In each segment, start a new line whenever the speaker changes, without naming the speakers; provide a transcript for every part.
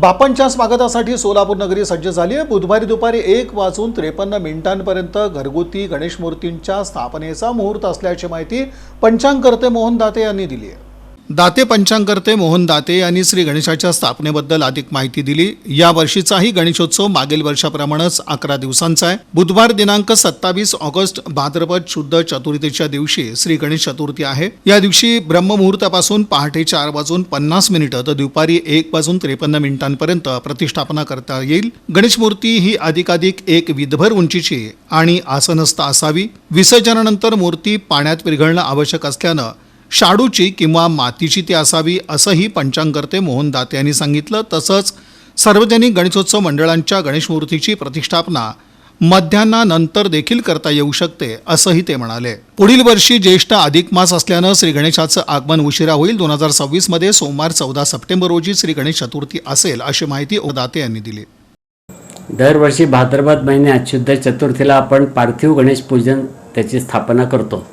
बापांच्या स्वागतासाठी सोलापूर नगरी सज्ज झाली आहे. बुधवारी दुपारी एक वाजून त्रेपन्न मिनिटांपर्यंत घरगुती गणेश मूर्तींच्या स्थापनेचा मुहूर्त असल्याची माहिती पंचांगकर्ते मोहन दाते यांनी दिली आहे. दाते पंचांगकर्ते मोहन दाते यांनी श्री गणेशाच्या स्थापनेबद्दल अधिक माहिती दिली. या वर्षीचाही गणेशोत्सव मागील वर्षाप्रमाणेच अकरा दिवसांचा आहे. बुधवार दिनांक सत्तावीस ऑगस्ट भाद्रपद शुद्ध चतुर्थीच्या दिवशी श्री गणेश चतुर्थी आहे. या दिवशी ब्रह्ममुहूर्तापासून पहाटे चार वाजून पन्नास मिनिटं तर दुपारी एक वाजून त्रेपन्न मिनिटांपर्यंत प्रतिष्ठापना करता येईल. गणेश मूर्ती ही अधिकाधिक एक विधभर उंचीची आणि आसनस्थ असावी. विसर्जनानंतर मूर्ती पाण्यात विरघळणं आवश्यक असल्यानं शाडूची किंवा मातीची ती असावी असंही पंचांगकर्ते मोहन दाते यांनी सांगितलं. तसंच सार्वजनिक गणेशोत्सव मंडळांच्या गणेशमूर्तीची प्रतिष्ठापना मध्यान्हानंतर देखील करता येऊ शकते असंही ते म्हणाले. पुढील वर्षी ज्येष्ठ अधिक मास असल्यानं श्री गणेशाचं आगमन उशिरा होईल. दोन हजार सव्वीसमध्ये सोमवार चौदा सप्टेंबर रोजी श्री गणेश चतुर्थी असेल अशी माहिती दाते यांनी दिली.
दरवर्षी भाद्रपद महिन्यात शुद्ध चतुर्थीला आपण पार्थिव गणेश पूजन त्याची स्थापना करतो.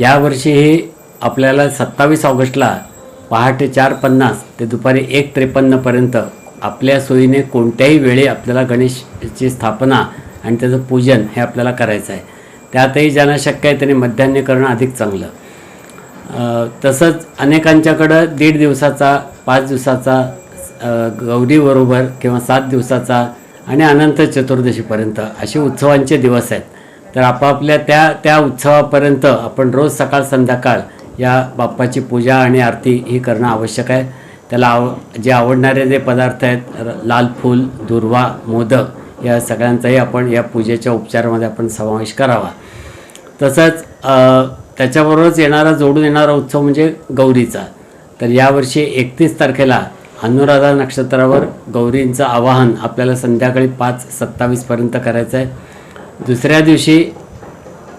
यावर्षी हे आपल्याला सत्तावीस ऑगस्टला पहाटे चार पन्नास ते दुपारी एक त्रेपन्नपर्यंत आपल्या सोयीने कोणत्याही वेळी आपल्याला गणेशची स्थापना आणि त्याचं पूजन हे आपल्याला करायचं आहे. त्यातही ज्यांना शक्य आहे त्यांनी मध्यान्ह करणं अधिक चांगलं. तसंच अनेकांच्याकडं दीड दिवसाचा पाच दिवसाचा गौरीबरोबर किंवा सात दिवसाचा आणि अनंत चतुर्दशीपर्यंत असे उत्सवांचे दिवस आहेत. तर आपापल्या त्या त्या उत्सवापर्यंत आपण रोज सकाळ संध्याकाळ या बाप्पाची पूजा आणि आरती ही करणं आवश्यक आहे. त्याला आव जे आवडणारे जे पदार्थ आहेत लाल फूल दुर्वा मोदक या सगळ्यांचाही आपण या पूजेच्या उपचारामध्ये आपण समावेश करावा. तसंच त्याच्याबरोबरच येणारा जोडून येणारा उत्सव म्हणजे गौरीचा. तर यावर्षी एकतीस तारखेला अनुराधा नक्षत्रावर गौरींचं आवाहन आपल्याला संध्याकाळी पाच सत्तावीसपर्यंत करायचं आहे दुसऱ्या दिवशी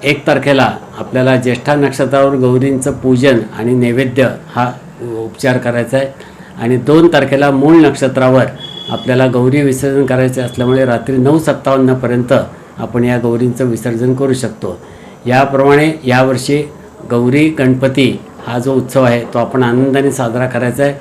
एक तारखेला आपल्याला ज्येष्ठा नक्षत्रावर गौरींचं पूजन आणि नैवेद्य हा उपचार करायचा आहे. आणि दोन तारखेला मूळ नक्षत्रावर आपल्याला गौरी विसर्जन करायचे असल्यामुळे रात्री नऊ सत्तावन्नपर्यंत आपण या गौरींचं विसर्जन करू शकतो. याप्रमाणे यावर्षी गौरी गणपती हा जो उत्सव आहे तो आपण आनंदाने साजरा करायचा आहे.